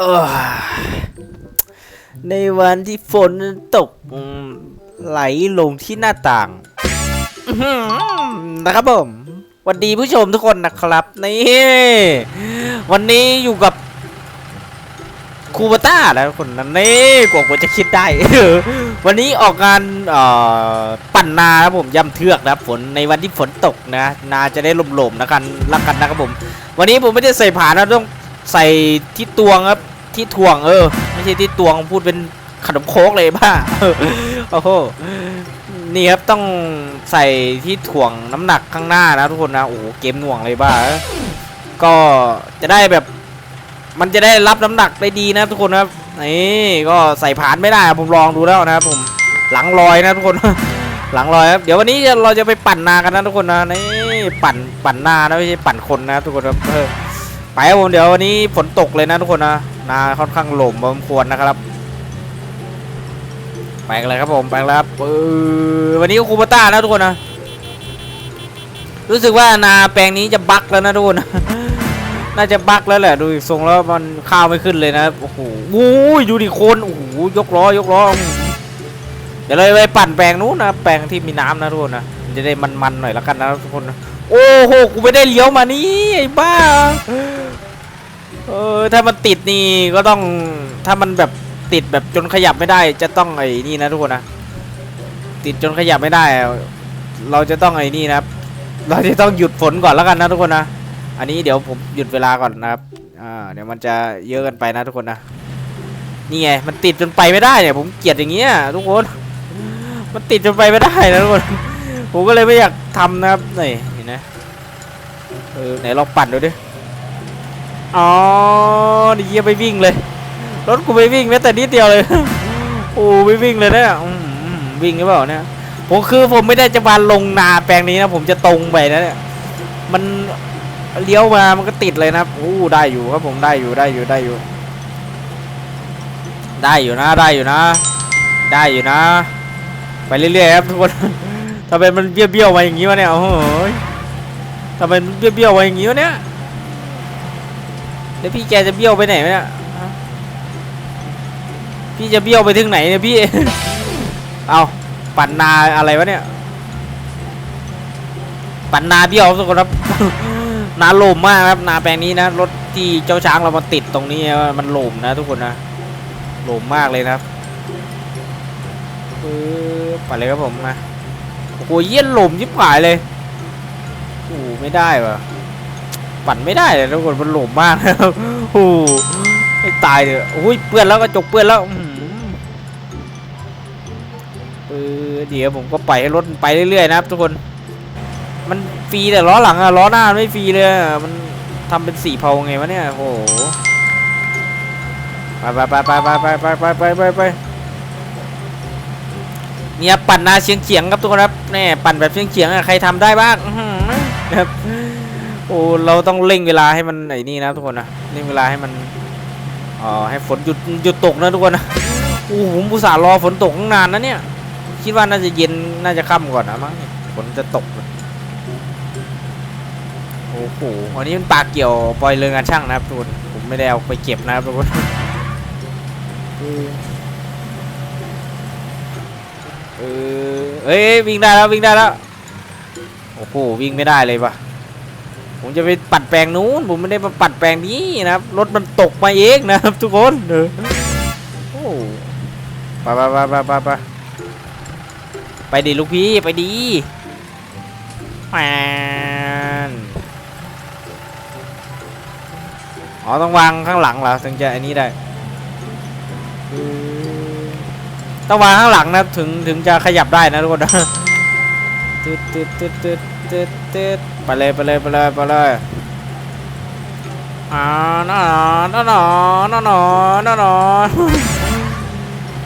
ออในวันที่ฝนตกไหลลงที่หน้าต่างนะครับผมวัสดีผู้ชมทุกคนนะครับนี่วันนี้อยู่กับคูบาต้านะคนนั้นนี่กว่าผมจะคิดได้ วันนี้ออกงานปั่นนาครับผมย่ำเทือกนะครับฝนในวันที่ฝนตกนะ นาจะได้ลมๆนะกันรักกันนะครับผม วันนี้ผมไม่ได้ใส่ผานะต้องใส่ที่ตวงครับ ที่ถ่วงเออ ไม่ใช่ที่ตวงพูดเป็นขนมโคกเลยบ้าโอ้โหนี่ครับต้องใส่ที่ถ่วงน้ำหนักข้างหน้านะทุกคนนะโอ้โหเกมหน่วงเลยบ้าก็จะได้แบบ มันจะได้รับน้ำหนักได้ดีนะทุกคนครับนี่ก็ใส่ผ่านไม่ได้ผมลองดูแล้วนะครับผมหลังลอยนะทุกคนหลังลอยครับเดี๋ยววันนี้เราจะไปปั่นนากันนะทุกคนนะนี่ปั่นปั่นนานะไม่ใช่ปั่นคนนะทุกคนครับไปครับผมเดี๋ยววันนี้ฝนตกเลยนะทุกคนนะ นาค่อนข้างหล่มพอสมควรนะครับไปกันเลยครับผมไปกันเลยครับเออวันนี้ก็คูปต้านะทุกคนนะรู้สึกว่านาแปลงนี้จะบั๊กแล้วนะทุกคนน่าจะบั๊กแล้วแหละดูทรงแล้วมันข้าวไม่ขึ้นเลยนะโอ้โหยดูดิคนโอ้โหยกล้อยกล้อเดี๋ยวเราไปปั่นแปลงนู้นนะแปลงที่มีน้ำนะทุกคนนะจะได้มันๆหน่อยล้วกันนะทุกคนนะโอ้โหกูไม่ได้เลี้ยวมานี่ไอ้บ้า เออถ้ามันติดนี่ก็ต้องถ้ามันแบบติดแบบจนขยับไม่ได้ จะต้องไอ้นี่นะทุกคนนะติดจนขยับไม่ได้ เราจะต้องไอ้นี่นะครับ เราจะต้องหยุดฝนก่อนแล้วกันนะทุกคนนะอันนี้เดี๋ยวผมหยุดเวลาก่อนนะครับอ่าเดี๋ยวมันจะเยอะกันไปนะทุกคนนะนี่ไงมันติดจนไปไม่ได้เนี่ยผมเกลียดอย่างเงี้ยทุกคน มันติดจนไปไม่ได้นะทุกคนผมก็เลยไม่อยากทำนะครับนี่เห็นไหมเออไหนลองปั่นดูดิ อ๋อนี่เยี่ยไปวิ่งเลย รถกูไปวิ่งแม้แต่นิดเดียวเลยโอ้ไปวิ่งเลยเนะอืมวิ่งหรือเปล่าเนี่ยผมคือผมไม่ได้จะมาลงนาแปลงนี้นะ ผมจะตรงไปนะเนี่ยมันเลี้ยวมามันก็ติดเลยนะครับอู้ได้อยู่ครับผมได้อยู่ได้อยู่ได้อยู่ ได้อยู่นะได้อยู่นะ ได้อยู่นะ ไปเรื่อยๆครับทุกคนทำไมมันเบี้ยวๆมาอย่างงี้วะเนี่ยโอ้โหยทำไมมันเบี้ยวๆมาอย่างงี้วะเนี่ย เดี๋ยวพี่แกจะเบี้ยวไปไหนวะเนี่ยฮะพี่จะเบี้ยวไปถึงไหนเนี่ยพี่ เอาปั่นนาอะไรวะเนี่ย ปั่นนาเบี้ยวทุกคนครับนาโลมมากครับนาแปลงนี้นะรถที่เจ้าช้างเรามาติดตรงนี้มันโลมนะทุกคนนะโลมมากเลยนะครับปึ๊บไปเลยครับผมนะโอ้โหเยี่ยนโลมยิบหายเลยโอ้โหไม่ได้ว่ะ ปั่นไม่ได้เลยทุกคนมันโลมมากนะครับโอ้โหไม่ตายเลยโอ้ยเปื้อนแล้วกระจกเปื้อนแล้วอือเออเดี๋ยวผมก็ปล่อยให้รถไปเรื่อยๆนะครับ ทุกคน มันฟรีแต่ล้อหลังอะล้อหน้าไม่ฟรีเลยมันทำเป็นสีเผาไงวะเนี่ยโอ้โหไปไปไปไปไปไปไปไปไปไปเนี่ยปั่นนาเฉียงเฉียงครับทุกคนครับแน่ปั่นแบบเฉียงเฉียงอะใครทำได้บ้างครับ โอ้เราต้องเร่งเวลาให้มันไอ้นี่นะทุกคนนะเร่งเวลาให้มันอ๋อให้ฝนหยุดหยุดตกนะทุกคนนะโอ้ผมอุตส่าห์รอฝนตกนานนะเนี่ย คิดว่าน่าจะเย็นน่าจะค่ำก่อนนะมั้งฝนจะตกโอ้โหอันนี้มันปากเกี่ยวปล่อยเรืองานช่างนะครับทุกคนผมไม่ได้เอาไปเก็บนะครับทุกคนเออเอ้ยวิ่งได้แล้ววิ่งได้แล้วโอ้โหวิ่งไม่ได้เลยปะ ผมจะไปปัดแปลงนู้น ผมไม่ได้มาปัดแปลงนี้นะครับ รถมันตกมาเองนะครับ ทุกคนเออโอ้ไปไปไปไปไปไปไปดีลูกพี่ไปดีแมนอ๋อต้องวางข้างหลังเหรอถึงจะอันนี้ได้ต้องวางข้างหลังนะถึงถึงจะขยับได้นะทุกคนนะตึ๊ดตึ๊ดตึ๊ดตึ๊ด ตึ๊ดตึ๊ดไปเลยไปเลยไปเลยไปเลยอ่าน่าน่าน่าน่าน่าน่าน่า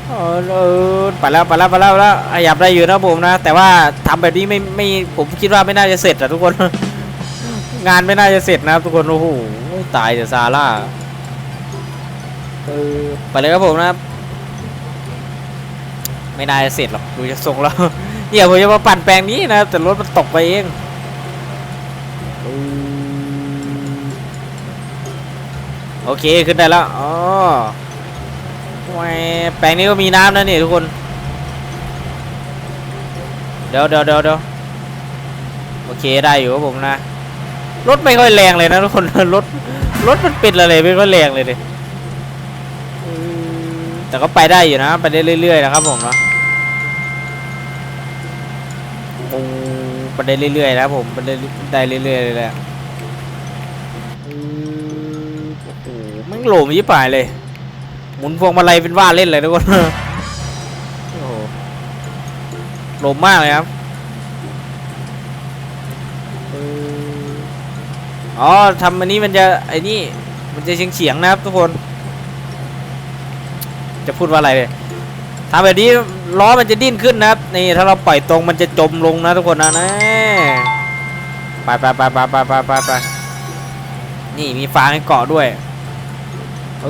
เออเออไปแล้วไปแล้วไปแล้วแล้วขยับได้อยู่นะผมนะ แต่ว่าทำแบบนี้ไม่ไม่ผมคิดว่าไม่น่าจะเสร็จอะทุกคน งานไม่น่าจะเสร็จนะครับทุกคนโอ้โหตายเดี๋ยวซาร่าเออไปเลยครับผมนะครับไม่น่าจะเสร็จหรอกดูจะทรงแล้ว เนี่ยผมจะมาปั่นแปลงนี้นะ แต่รถมันตกไปเองโอเคขึ้นได้แล้วอ๋อแหวแปลงนี้ก็มีน้ำนะนี่ทุกคน เดี๋ยวเดี๋ยวเดี๋ยวเดี๋ยวโอเคได้อยู่ครับผมนะ รถไม่ค่อยแรงเลยนะทุกคน รถรถมันเป็นอะไรไม่ค่อยแรงเลยดิอืมแต่ก็ไปได้อยู่นะ ไปได้เรื่อยๆนะครับผมนะ ไปได้เรื่อยๆนะผมไปได้ได้เรื่อยๆเลยแหละโอ้โหมันโหลมยิ่งป่ายเลย หมุนพวงมาลัยเป็นว่าเล่นเลยทุกคนโอ้โหโหลมมากเลยครับอ๋อทำอันนี้มันจะไอ้นี่มันจะเฉียงเฉียงๆนะครับทุกคน จะพูดว่าอะไรเลยทำแบบนี้ ล้อมันจะดิ้นขึ้นนะนี่ถ้าเราปล่อยตรงมันจะจมลงนะทุกคนนะนะไปไปไปไปไปไปไปนี่มีฟางให้เกาะด้วยเอ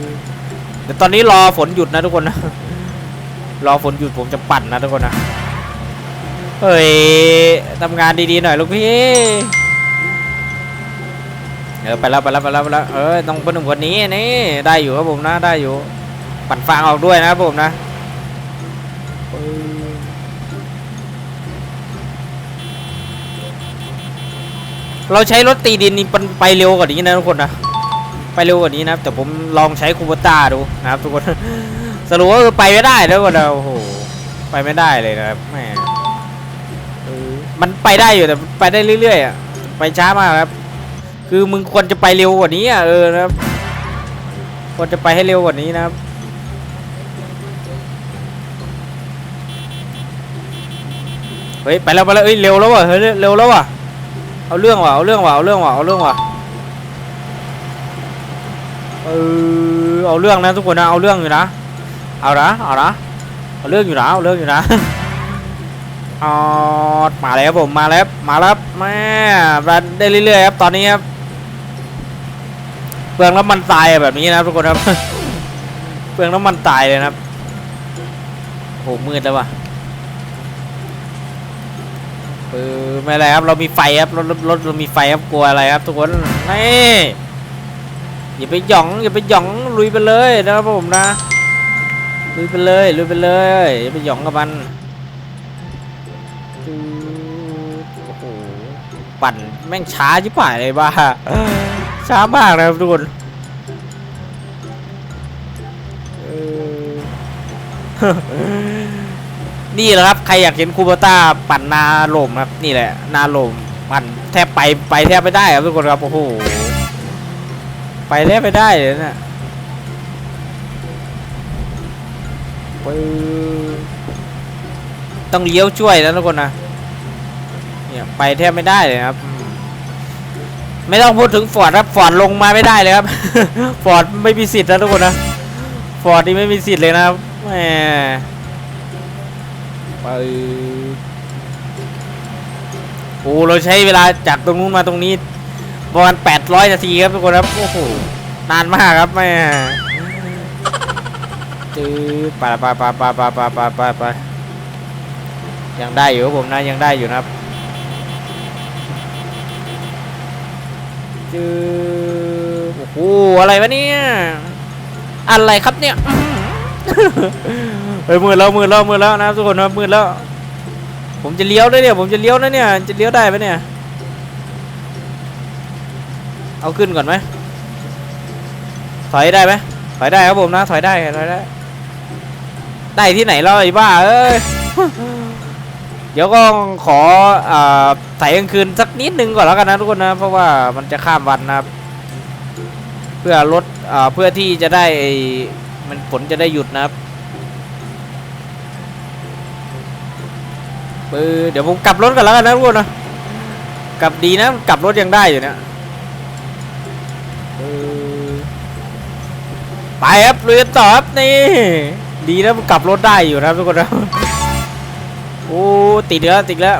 อเดี๋ยวตอนนี้รอฝนหยุดนะทุกคนนะรอฝนหยุดผมจะปั่นนะทุกคนนะเฮ้ยทำงานดีๆหน่อยลูกพี่เออไปแล้วไปแล้วไปแล้วไปแล้วเออต้องเป็นหนุ่มคนนี้นี่ได้อยู่ครับผมนะได้อยู่ ปั่นฟางออกด้วยนะครับผมนะเราใช้รถตีดินนี่มันไปเร็วกว่านี้นะทุกคนนะไปเร็วกว่านี้นะครับแต่ผมลองใช้คูเปต้าดูนะครับทุกคนสรุปว่าไปไม่ได้แล้วคนเราโอ้โหไปไม่ได้เลยนะครับแหมมันไปได้อยู่แต่ไปได้เรื่อยๆอะไปช้ามากครับ คือมึงควรจะไปเร็วกว่านี้อะเออนะครับควรจะไปให้เร็วกว่านี้นะครับ เฮ้ยไปแล้วไปแล้วเอ้ยเร็วแล้วว่ะเฮ้ยเร็วแล้วว่ะเอาเรื่องว่ะเอาเรื่องว่ะเอาเรื่องว่ะเอาเรื่องว่ะเออเอาเรื่องนะทุกคนนะเอาเรื่องอยู่นะเอานะเอานะเอาเรื่องอยู่นะเอาเรื่องอยู่นะอ๋อมาแล้วผมมาแล้วมาแล้วแม่รันได้เรื่อยๆครับตอนนี้ครับเปลืองน้ำมันตายแบบนี้นะทุกคนครับเปลืองน้ำมันตายเลยนะครับโหมืดแล้วว่ะ ออไม่ไรครับเรามีไฟครับรถรถรถเรามีไฟครับกลัวอะไรครับ ทุกคนนี่อย่าไปหย่องอย่าไปหย่องลุยไปเลยนะครับผมนะลุยไปเลยลุยไปเลยอย่าไปหย่องกับมันโอ้โหปั่นแม่งช้าชิบหายเลยบ้าช้ามากนะครับทุกคนเออ นี่แหละครับใครอยากเห็นคูเบต้าปั่นนาลมครับนี่แหละนาลมปั่นแทบไปไปแทบไม่ได้ครับทุกคนครับโอ้โหไปแทบไม่ได้เลยนะปึ้งต้องเลี้ยวช่วยนะทุกคนนะเนี่ยไปแทบไม่ได้เลยครับไม่ต้องพูดถึงฟอร์ดครับฟอร์ดลงมาไม่ได้เลยครับฟอร์ดไม่มีสิทธิ์นะทุกคนนะฟอร์ดนี่ไม่มีสิทธิ์เลยนะครับแหม ไป โอ้เราใช้เวลาจากตรงนู้นมาตรงนี้ประมาณ800นาทีครับทุกคนครับ โอ้โห นานมากครับแม่จืดไปไปไปไปไปไปไปไปไปยังได้อยู่ครับผมนะยังได้อยู่นะครับจืดโอ้โห อะไรวะเนี่ย อะไรครับเนี่ย เฮ้ยมืดแล้วมืดแล้วมืดแล้วนะทุกคนครับมืดแล้ว ผมจะเลี้ยวได้เนี่ย ผมจะเลี้ยวนะเนี่ย จะเลี้ยวได้ไหมเนี่ย เอาขึ้นก่อนไหมถอยได้ไหมถอยได้ครับผมนะ ถอยได้ถอยได้ ได้ที่ไหนเราไอ้บ้าเอ้ย เดี๋ยวก็ขออ่าใส่กลางคืนสักนิดนึงก่อนแล้วกันนะทุกคนนะ เพราะว่ามันจะข้ามวันนะครับ เพื่อลดอ่าเพื่อที่จะได้ มันฝนจะได้หยุดนะครับเออเดี๋ยวผมกลับรถกันแล้วกันนะทุกคนนะกลับดีนะกลับรถยังได้อยู่เนี่ยเออไปครับลุยกต่อครับนี่ดีนะมันกลับรถได้อยู่นะทุกคนนะโอ้ติดแล้วติดแล้ว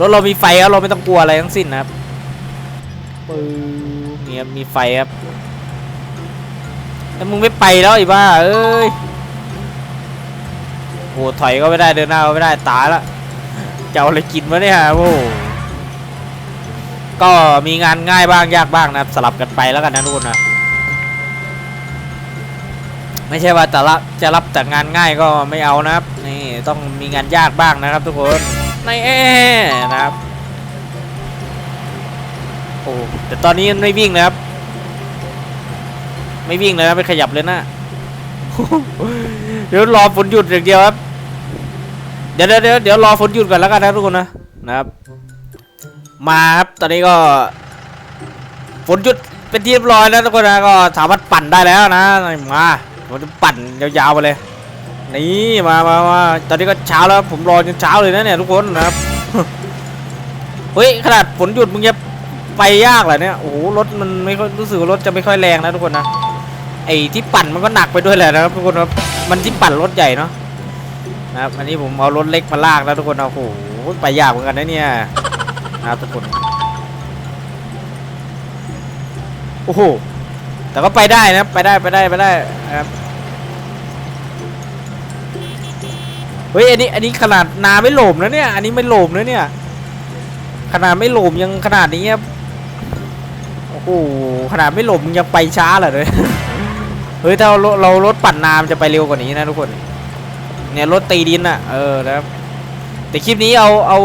รถเรามีไฟครับเราไม่ต้องกลัวอะไรทั้งสิ้นนะครับปึ้งเนี่ยมีไฟครับ แล้วมึงไม่ไปแล้วไอ้บ้าเอ้ยโอ้ถอยก็ไม่ได้เดินหน้าก็ไม่ได้ตายละจะเอาอะไรกินวะเนี่ยโอ้ก็มีงานง่ายบ้างยากบ้างนะครับสลับกันไปแล้วกันนะทุกคนนะไม่ใช่ว่าแต่ละจะรับแต่งานง่ายก็ไม่เอานะครับนี่ต้องมีงานยากบ้างนะครับ ทุกคนในแอนะครับโอ้แต่ตอนนี้มันไม่วิ่งนะครับ ไม่วิ่งเลยนะไม่ขยับเลยนะเดี๋ยวรอฝนหยุดอย่างเดียวครับ เดี๋ยวเดี๋ยวเดี๋ยวรอฝนหยุดก่อนแล้วกันนะทุกคนนะนะครับ มาครับตอนนี้ก็ฝนหยุดเป็นที่เรียบร้อยแล้วทุกคนนะก็สามารถปั่นได้แล้วนะมาผมจะปั่นยาวๆไปเลย นี่มามามาตอนนี้ก็เช้าแล้วผมรอจนเช้าเลยนะเนี่ยทุกคนนะครับเฮ้ยขนาดฝนหยุดมึงจะไปยากเหรอเนี่ยโอ้โหรถมันไม่ค่อยรู้สึกว่ารถจะไม่ค่อยแรงนะทุกคนนะ ไอ้ที่ปั่นมันก็หนักไปด้วยแหละนะครับทุกคนครับมันที่ปั่นรถใหญ่เนาะนะครับอันนี้ผมเอารถเล็กมาลากแล้วทุกคนนะโอ้โหไปยากเหมือนกันนะเนี่ยนะครับทุกคนโอ้โหแต่ก็ไปได้นะไปได้ไปได้ไปได้นะครับเฮ้ยอันนี้อันนี้ขนาดนาไม่โหลมนะเนี่ยอันนี้ไม่โหลมนะเนี่ยขนาดไม่โหลมยังขนาดนี้ครับโอ้โหขนาดไม่โหลมยังไปช้าเหรอเลย เฮ้ยถ้าเราเรารถปั่นน้ำจะไปเร็วกว่านี้นะทุกคน เนี่ยรถตีดินอะเออนะครับแต่คลิปนี้เอาเอา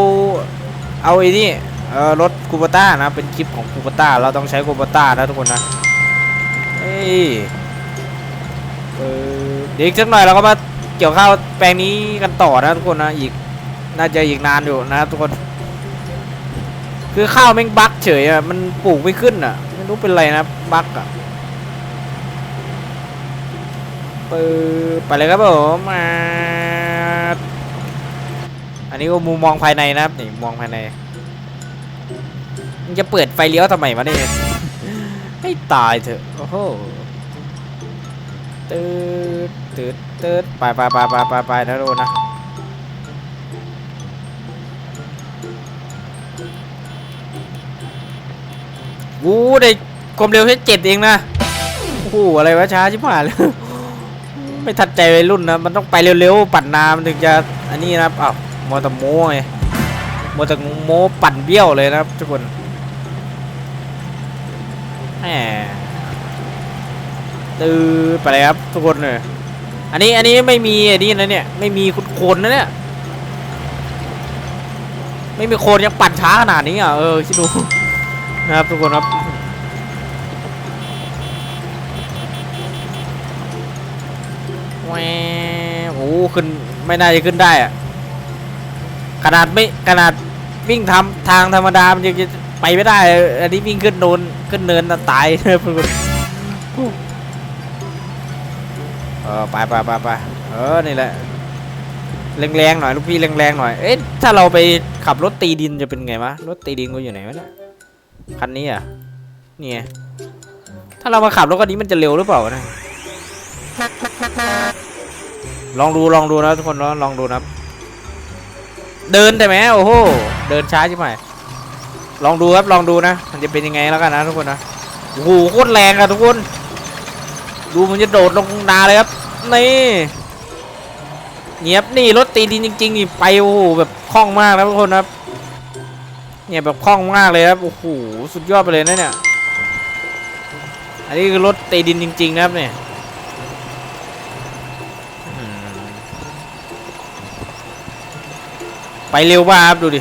เอาไอ้นี่เออรถคูปต้านะเป็นคลิปของคูปต้าเราต้องใช้คูปต้านะทุกคนนะเฮ้ยเออเดี๋ยวอีกสักหน่อยเราก็มาเกี่ยวข้าวแปลงนี้กันต่อนะทุกคนนะอีกน่าจะอีกนานอยู่นะครับทุกคน คือข้าวแม่งบั๊กเฉยอะมันปลูกไม่ขึ้นอะไม่รู้เป็นไรนะบั๊กอะ ปืดไปเลยครับผมมาอันนี้ก็มุมมองภายในนะครับนี่มองภายในมึงจะเปิดไฟเลี้ยวทำไมวะเนี่ยให้ตายเถอะโอ้โหตืดตืดตืดไปไปไปไปไปไปนะทุกคนนะวู้ได้ความเร็วแค่เจ็ดเองนะโอ้โหอะไรวะช้าชิบหายเลย ไม่ทัดใจวัยรุ่นนะ มันต้องไปเร็วๆ ปั่นนามันถึงจะ อันนี้นะครับอ้าวมอเตอร์โม้ไงมอเตอร์โม้ปั่นเบี้ยวเลยนะครับ ทุกคนแหมตื้อไปเลยครับ ทุกคนเลยอันนี้อันนี้ไม่มีอันนี้นะเนี่ยไม่มีคุณโคนนะเนี่ยไม่มีโคนยังปั่นช้าขนาดนี้อะเออคิดดูนะครับทุกคนครับ แหวโอ้โหขึ้นไม่น่าจะขึ้นได้อะขนาดไม่ขนาดวิ่งทำทางธรรมดา มันยังจะไปไม่ได้ อันนี้วิ่งขึ้นโนนขึ้นเนินน่ะตายนะครับทุกคนเออไปไปไปไปเออ นี่แหละแรงๆหน่อยลูกพี่แรงๆหน่อย เอ๊ะ ถ้าเราไปขับรถตีดินจะเป็นไงวะ รถตีดินกูอยู่ไหนวะเนี่ย คันนี้อะ นี่ไง ถ้าเรามาขับรถคันนี้มันจะเร็วหรือเปล่านะ ลองดูลองดูนะทุกคนลองลองดูนะเดินแต่ไหมโอ้โหเดินช้าใช่ไหมลองดูครับลองดูนะมันจะเป็นยังไงแล้วกันนะทุกคนนะโอ้โหโคตรแรงอะทุกคน ดูมันจะโดดลงนาเลยครับนี่เนียบนี่รถตีดินจริงๆนี่ไปโอ้โหแบบคล่องมากนะทุกคนครับเนี่ยแบบคล่องมากเลยครับโอ้โหสุดยอดไปเลยนะเนี่ยอันนี้คือรถตีดินจริงๆนะครับเนี่ย ไปเร็วมากครับดูดิ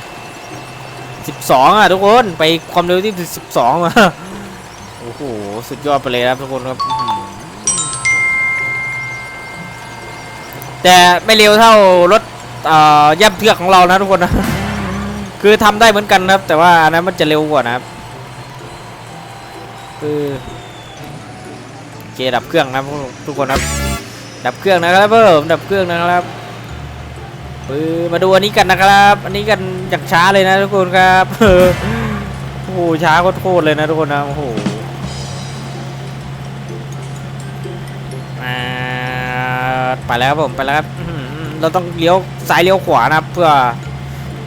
สิบสองอะทุกคนไปความเร็วที่สิบสองอะโอ้โหสุดยอดไปเลยครับทุกคนครับแต่ไม่เร็วเท่ารถเอ่อย่ำเทือกของเรานะทุกคนนะคือทำได้เหมือนกันนะครับ แต่ว่าอันนั้นมันจะเร็วกว่านะครับคือโอเคดับเครื่องนะทุกคนครับดับเครื่องนะครับเพิ่มดับเครื่องนะครับ มาดูอันนี้กันนะครับ อันนี้กันอย่างช้าเลยนะทุกคนครับโอ้โหช้าโคตรเลยนะทุกคนนะโอ้โหไปแล้วครับผมไปแล้วครับเราต้องเลี้ยวซ้ายเลี้ยวขวานะครับ เพื่อ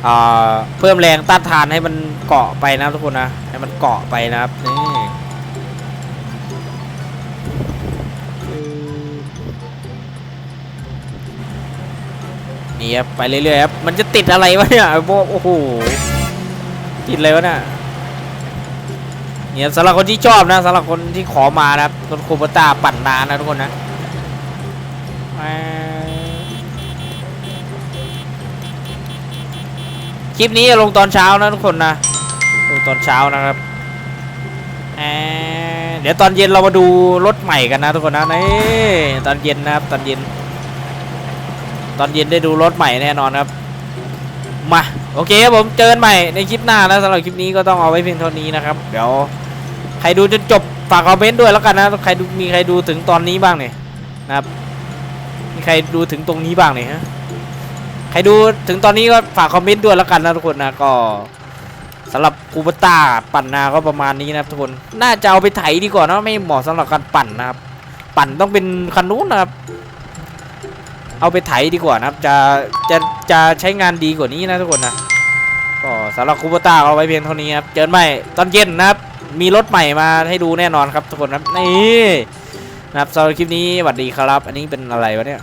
อ่าเพิ่มแรงต้านทานให้มันเกาะไปนะทุกคนนะให้มันเกาะไปนะครับนี่ นี่ครับไปเรื่อยๆครับมันจะติดอะไรวะเนี่ยโอ้โหติดอะไรวะเนี่ยเนี่ยสำหรับคนที่ชอบนะสำหรับคนที่ขอมานะครับรถคูปต้าปั่นนานนะทุกคนนะคลิปนี้จะลงตอนเช้านะทุกคนนะลงตอนเช้านะครับเดี๋ยวตอนเย็นเรามาดูรถใหม่กันนะทุกคนนะนี่ตอนเย็นนะครับตอนเย็น ตอนเย็นได้ดูรถใหม่แน่นอนครับ มาโอเคครับผมเจอกันใหม่ในคลิปหน้านะสำหรับคลิปนี้ก็ต้องเอาไว้เพียงเท่านี้นะครับ เดี๋ยวใครดูจนจบฝากคอมเมนต์ด้วยแล้วกันนะใครดูมีใครดูถึงตอนนี้บ้างเนี่ยนะครับมีใครดูถึงตรงนี้บ้างเนี่ยฮะใครดูถึงตอนนี้ก็ฝากคอมเมนต์ด้วยแล้วกันนะทุกคนนะก็สำหรับคูปต้าปั่นนาก็ประมาณนี้นะครับทุกคนน่าจะเอาไปไถดีกว่านะไม่เหมาะสำหรับการปั่นนะครับปั่นต้องเป็นคันนู้นนะครับ เอาไปไถดีกว่านะครับ จะจะจะใช้งานดีกว่านี้นะทุกคนนะก็สำหรับคูปต้าเอาไว้เพียงเท่านี้ครับเจอใหม่ตอนเย็นนะครับ มีรถใหม่มาให้ดูแน่นอนครับทุกคนครับนี่นะครับสำหรับคลิปนี้สวัสดีครับ อันนี้เป็นอะไรวะเนี่ย